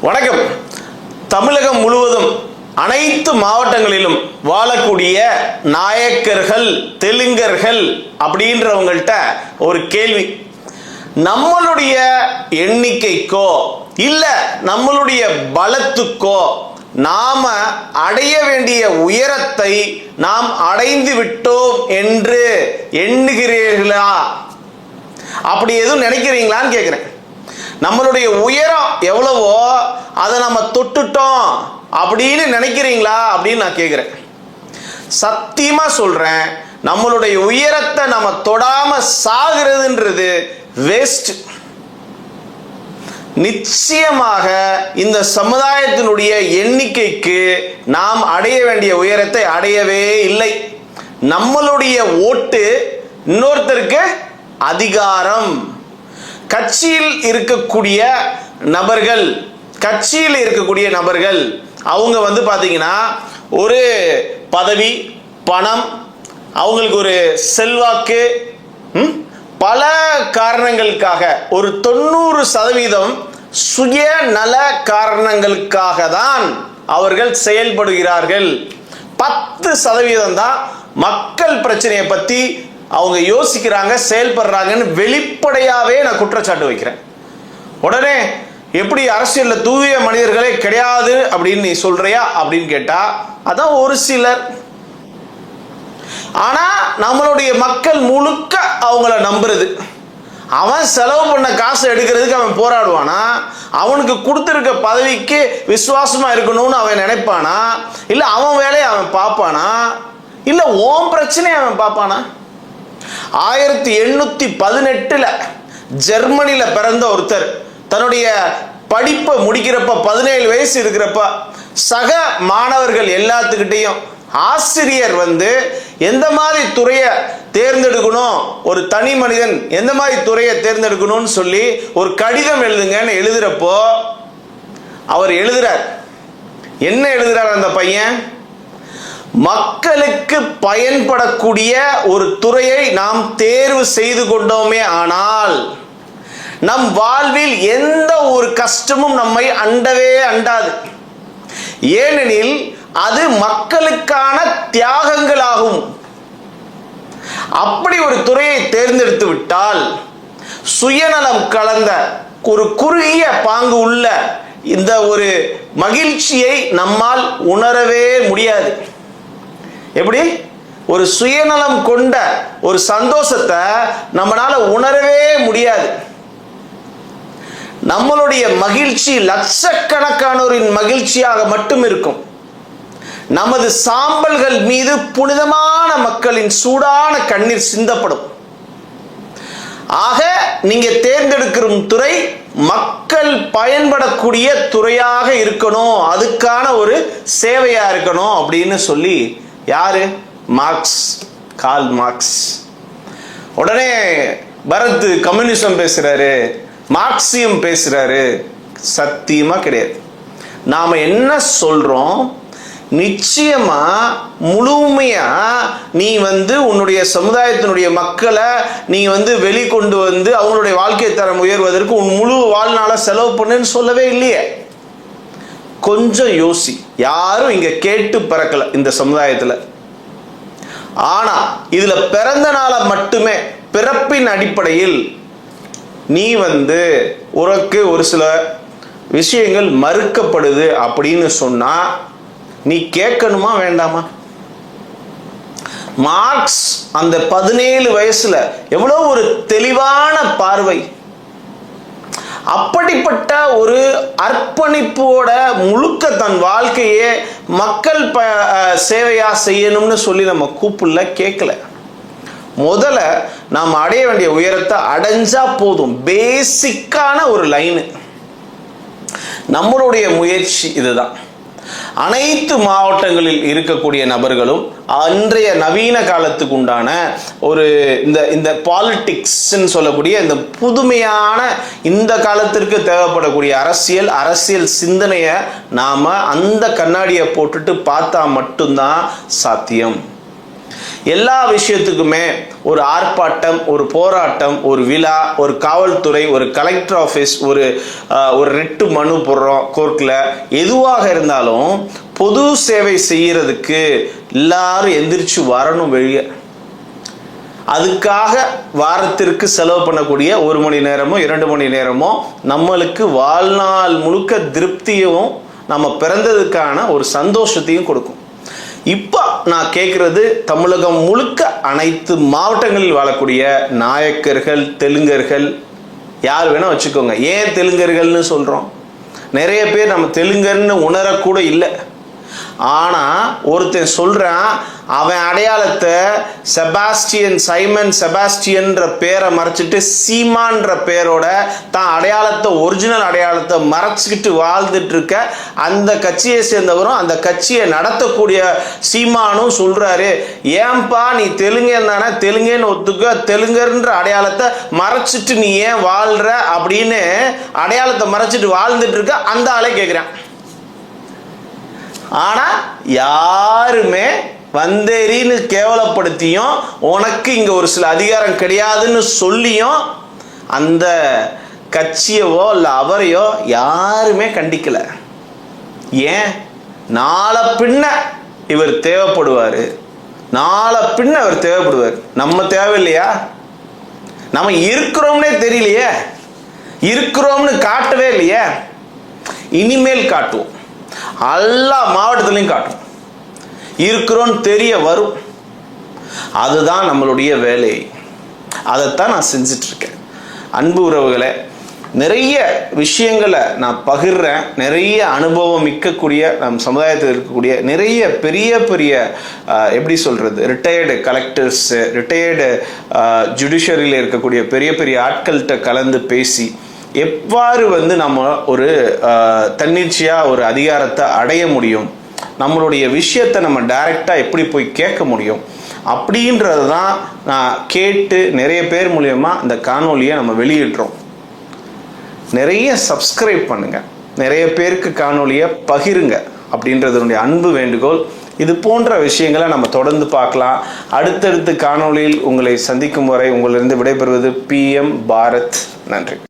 வணக்கம். தமிழகம் முழுவதும் அனைத்து மாவட்டங்களிலும் வாழக்கூடிய நாயக்கர்கள் தெலுங்கர்கள் அப்படின்றவங்கள்ட்ட ஒரு கேள்வி. நம்மளுடைய எண்ணிக்கைக்கோ இல்லை நம்மளுடைய பலத்துக்கோ நாம அடைய வேண்டிய உயரத்தை நாம் அடைந்து விட்டோம் என்று எண்ணுகிறீர்களா? அப்படி எதுவும் நினைக்கிறீங்களான்னு கேட்குறேன் நம்மளுடைய உயரம் எவ்வளவோ அதை நம்ம தொட்டுட்டோம் அப்படின்னு நினைக்கிறீங்களா அப்படின்னு நான் கேட்குறேன் சத்தியமாக சொல்கிறேன் நம்மளுடைய உயரத்தை நம்ம தொடாமல் சாகிறதுன்றது வேஸ்ட் நிச்சயமாக இந்த சமுதாயத்தினுடைய எண்ணிக்கைக்கு நாம் அடைய வேண்டிய உயரத்தை அடையவே இல்லை. நம்மளுடைய ஓட்டு இன்னொருத்தருக்கு அதிகாரம். கட்சியில் இருக்கக்கூடிய நபர்கள் கட்சியில் இருக்கக்கூடிய நபர்கள் அவங்க வந்து பார்த்தீங்கன்னா ஒரு பதவி பணம் அவங்களுக்கு ஒரு செல்வாக்கு ம், பல காரணங்களுக்காக ஒரு தொண்ணூறு சதவீதம் சுயநல காரணங்களுக்காக தான் அவர்கள் செயல்படுகிறார்கள். பத்து சதவீதம் தான் மக்கள் பிரச்சனையை பற்றி அவங்க யோசிக்கிறாங்க செயல்படுறாங்கன்னு வெளிப்படையாகவே நான் குற்றச்சாட்டு வைக்கிறேன். உடனே எப்படி அரசியலில் தூய மனிதர்களே கிடையாது அப்படின்னு நீ சொல்றியா? அப்படின்னு கேட்டா அதான் ஒரு சிலர். ஆனா நம்மளுடைய மக்கள் முழுக்க அவங்கள நம்புறது. அவன் செலவு பண்ண காசு எடுக்கிறதுக்கு அவன் போராடுவானா? அவனுக்கு கொடுத்துருக்க பதவிக்கு விசுவாசமா இருக்கணும்னு அவன் நினைப்பானா? இல்ல அவன் வேலையை அவன் பார்ப்பானா? இல்ல ஓம் பிரச்சனையை அவன் பார்ப்பானா? ஆயிரத்தி எண்ணூத்தி பதினெட்டுல ஜெர்மனில பிறந்த ஒருத்தர். தன்னுடைய படிப்பை முடிக்கிறப்ப பதினேழு வயசு இருக்கிறப்ப சக மாணவர்கள் எல்லாத்துக்கிட்டையும் ஆசிரியர் வந்து எந்த மாதிரி துறையை தேர்ந்தெடுக்கணும் ஒரு தனி மனிதன் எந்த மாதிரி துறையை தேர்ந்தெடுக்கணும்னு சொல்லி ஒரு கடிதம் எழுதுங்கன்னு எழுதுறப்போ அவர் எழுதுறார். என்ன எழுதுறார் அந்த பையன்? மக்களுக்கு பயன்படக்கூடிய ஒரு துறையை நாம் தேர்வு செய்து கொண்டோமே ஆனால் நம் வாழ்வில் எந்த ஒரு கஷ்டமும் நம்மை அண்டவே அண்டாது. ஏனெனில் அது மக்களுக்கான தியாகங்களாகும். அப்படி ஒரு துறையை தேர்ந்தெடுத்து விட்டால் சுயநலம் கலந்த ஒரு குறுகிய பாங்கு உள்ள இந்த ஒரு மகிழ்ச்சியை நம்மால் உணரவே முடியாது. எப்படி? ஒரு சுயநலம் கொண்ட ஒரு சந்தோஷத்தை நம்மளால உணரவே முடியாது. நம்மளுடைய மகிழ்ச்சி லட்சக்கணக்கானோரின் மகிழ்ச்சியாக மட்டும் இருக்கும். நமது சாம்பல்கள் மீது புனிதமான மக்களின் சூடான கண்ணீர் சிந்தப்படும். ஆக நீங்க தேர்ந்தெடுக்கிற துறை மக்கள் பயன்படக்கூடிய துறையாக இருக்கணும். அதுக்கான ஒரு சேவையா இருக்கணும் அப்படின்னு சொல்லி யாரு? மார்க்ஸ். Karl Marx. உடனே பரத் கம்யூனிசம் பேசுறாரு. மார்க்சியம் பேசுறாரு. சத்தியமா கிடையாது. நாம என்ன சொல்றோம்? நிச்சயமா முழுமையா நீ வந்து உன்னுடைய சமுதாயத்தினுடைய மக்களை நீ வந்து வெளிக்கொண்டு வந்து அவங்களுடைய வாழ்க்கை தரம் உயர்வதற்கு உன் முழு வாழ்நாள செலவு பண்ணுன்னு சொல்லவே இல்லையே. கொஞ்சம் யோசி. யாரும் இங்க கேட்டு பிறக்கல இந்த சமுதாயத்துல. ஆனா இதுல பிறந்த நாளை மட்டுமே பிறப்பின் அடிப்படையில் நீ வந்து உனக்கு ஒரு சில விஷயங்கள் மறுக்கப்படுது அப்படின்னு சொன்னா நீ கேட்கணுமா வேண்டாமா? மார்க்ஸ் அந்த பதினேழு வயசுல எவ்வளோ ஒரு தெளிவான பார்வை. அப்படிப்பட்ட ஒரு அர்ப்பணிப்போட முழுக்க தன் வாழ்க்கையே மக்கள் ப சேவையாக செய்யணும்னு சொல்லி நம்ம கூப்பிடல கேட்கல முதல்ல நாம் அடைய வேண்டிய உயரத்தை அடைஞ்சா போதும். பேசிக்கான ஒரு லைனு நம்மளுடைய முயற்சி இதுதான். அனைத்து மாவட்டங்களில் இருக்கக்கூடிய நபர்களும் அன்றைய நவீன காலத்துக்கு உண்டான ஒரு இந்த இந்த பாலிட்டிக்ஸ்ன்னு சொல்லக்கூடிய இந்த புதுமையான இந்த காலத்திற்கு தேவைப்படக்கூடிய அரசியல் அரசியல் சிந்தனையை நாம அந்த கண்ணாடியை போட்டுட்டு பார்த்தா மட்டும்தான் சாத்தியம். எல்லா விஷயத்துக்குமே ஒரு ஆர்ப்பாட்டம் ஒரு போராட்டம் ஒரு விழா ஒரு காவல்துறை ஒரு கலெக்டர் ஆஃபீஸ் ஒரு ஆஹ், ஒரு ரெட்டு மனு போடுறோம் கோர்ட்டில் எதுவாக இருந்தாலும் பொது சேவை செய்யறதுக்கு எல்லாரும் எந்திரிச்சு வரணும் வெளியே. அதுக்காக வாரத்திற்கு செலவு பண்ணக்கூடிய ஒரு மணி நேரமோ இரண்டு மணி நேரமோ நம்மளுக்கு வாழ்நாள் முழுக்க திருப்தியும் நம்ம பிறந்ததுக்கான ஒரு சந்தோஷத்தையும் கொடுக்கும். இப்போ நான் கேட்குறது தமிழகம் முழுக்க அனைத்து மாவட்டங்களில் வாழக்கூடிய நாயக்கர்கள் தெலுங்கர்கள் யார் வேணால் வச்சுக்கோங்க. ஏன் தெலுங்கர்கள்னு சொல்கிறோம் நிறைய பேர் நம்ம தெலுங்கர்னு உணரக்கூட இல்லை. ஆனால் ஒருத்தன் சொல்கிறான் அவன் அடையாளத்தை செபாஸ்டியன் சைமன் செபாஸ்டியன்ற பேரை மறைச்சிட்டு சீமான்ற பேரோட தான் அடையாளத்தை ஒரிஜினல் அடையாளத்தை மறைச்சிக்கிட்டு வாழ்ந்துட்டு இருக்க அந்த கட்சியை சேர்ந்தவரும் அந்த கட்சியை நடத்தக்கூடிய சீமானும் சொல்கிறாரு ஏன்பா நீ தெலுங்கன் தானே தெலுங்குன்னு ஒத்துக்க தெலுங்குன்ற அடையாளத்தை மறைச்சிட்டு நீ ஏன் வாழ்கிற அப்படின்னு அடையாளத்தை மறைச்சிட்டு வாழ்ந்துட்டு இருக்க அந்த ஆளே கேட்குறேன் ஆனா யாருமே வந்தேரின்னு கேவலப்படுத்தியும் உனக்கு இங்க ஒரு சில அதிகாரம் கிடையாதுன்னு சொல்லியும் அந்த கட்சியவோ இல்லை அவரையோ யாருமே கண்டிக்கல. ஏன்? நாளை பின்ன இவர் தேவைப்படுவார். நாளை பின்ன அவர் தேவைப்படுவார். நம்ம தேவையில்லையா? நம்ம இருக்கிறோம்னே தெரியலையே. இருக்கிறோம்னு காட்டவே இல்லையே. இனிமேல் காட்டுவோம். எல்லா மாவட்டத்துலேயும் காட்டும். இருக்கிறோன்னு தெரிய வரும். அதுதான் நம்மளுடைய வேலை. அதைத்தான் நான் செஞ்சுட்டு இருக்கேன் அன்பு உறவுகளை நிறைய விஷயங்களை நான் பகிர்றேன். நிறைய அனுபவம் மிக்கக்கூடிய நம் சமுதாயத்தில் இருக்கக்கூடிய நிறைய பெரிய பெரிய எப்படி சொல்கிறது ரிட்டையர்டு கலெக்டர்ஸு ரிட்டையர்டு ஜுடிஷரியில் இருக்கக்கூடிய பெரிய பெரிய ஆட்கள்கிட்ட கலந்து பேசி எவ்வாறு வந்து நம்ம ஒரு தன்னிச்சையாக ஒரு அதிகாரத்தை அடைய முடியும்? நம்மளுடைய விஷயத்தை நம்ம டைரெக்டாக எப்படி போய் கேட்க முடியும்? அப்படின்றது தான் நான் கேட்டு நிறைய பேர் மூலயமா இந்த காணொலியை நம்ம வெளியிடுறோம். நிறைய சப்ஸ்கிரைப் பண்ணுங்க. நிறைய பேருக்கு காணொலியை பகிருங்க. அப்படின்றதுனுடைய அன்பு வேண்டுகோள். இது போன்ற விஷயங்களை நம்ம தொடர்ந்து பார்க்கலாம். அடுத்தடுத்த காணொளியில் உங்களை சந்திக்கும் வரை உங்களிலிருந்து விடைபெறுவது பிஎம் பாரத் நன்றி.